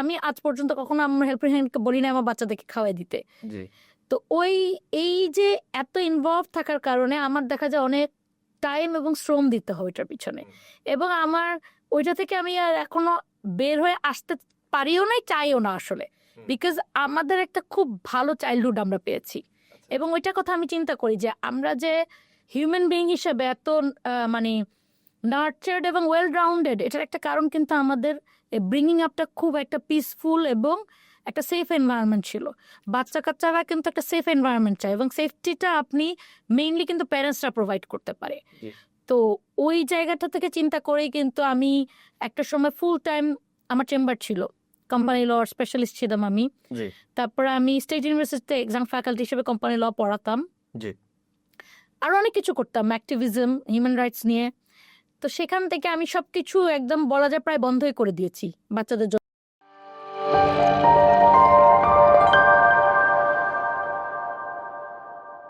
আমি আজ পর্যন্ত কখনো আমার হেল্পিং হ্যান্ডকে বলি না আমার বাচ্চাদেরকে খাওয়াই দিতে। তো ওই এই যে এত ইনভলভ থাকার কারণে আমার দেখা যায় অনেক টাইম এবং শ্রম দিতে হয় ওইটার পিছনে। এবং আমার ওইটা থেকে আমি আর এখনও বের হয়ে আসতে পারিও নাই চাইও না আসলে। বিকজ আমাদের একটা খুব ভালো চাইল্ডহুড আমরা পেয়েছি। এবং ওইটার কথা আমি চিন্তা করি যে আমরা যে হিউম্যান বিইং হিসেবে এত মানে নার্চার্ড এবং ওয়েল রাউন্ডেড এটার একটা কারণ কিন্তু আমাদের ব্রিঙ্গিং আপটা খুব একটা পিসফুল এবং একটা সেফ এনভায়রনমেন্ট ছিল। বাচ্চা কাচ্চারা কিন্তু একটা সেফ এনভায়রনমেন্ট চায় এবং সেফটিটা আপনি মেইনলি কিন্তু প্যারেন্টসরা প্রোভাইড করতে পারে। তো ওই জায়গাটা থেকে চিন্তা করেই কিন্তু আমি একটা সময় ফুল টাইম আমার চেম্বার ছিল। কোম্পানি ল স্পেশালিস্ট ছিলাম আমি। তারপরে আমি স্টেট ইউনিভার্সিটিতে এক্সাম ফ্যাকাল্টি হিসেবে কোম্পানি ল পড়াতাম। আরও অনেক কিছু করতাম অ্যাক্টিভিজম হিউম্যান রাইটস নিয়ে। তো সেখান থেকে আমি সবকিছু একদম বলা যায় প্রায় বন্ধই করে দিয়েছি বাচ্চাদের জন্য।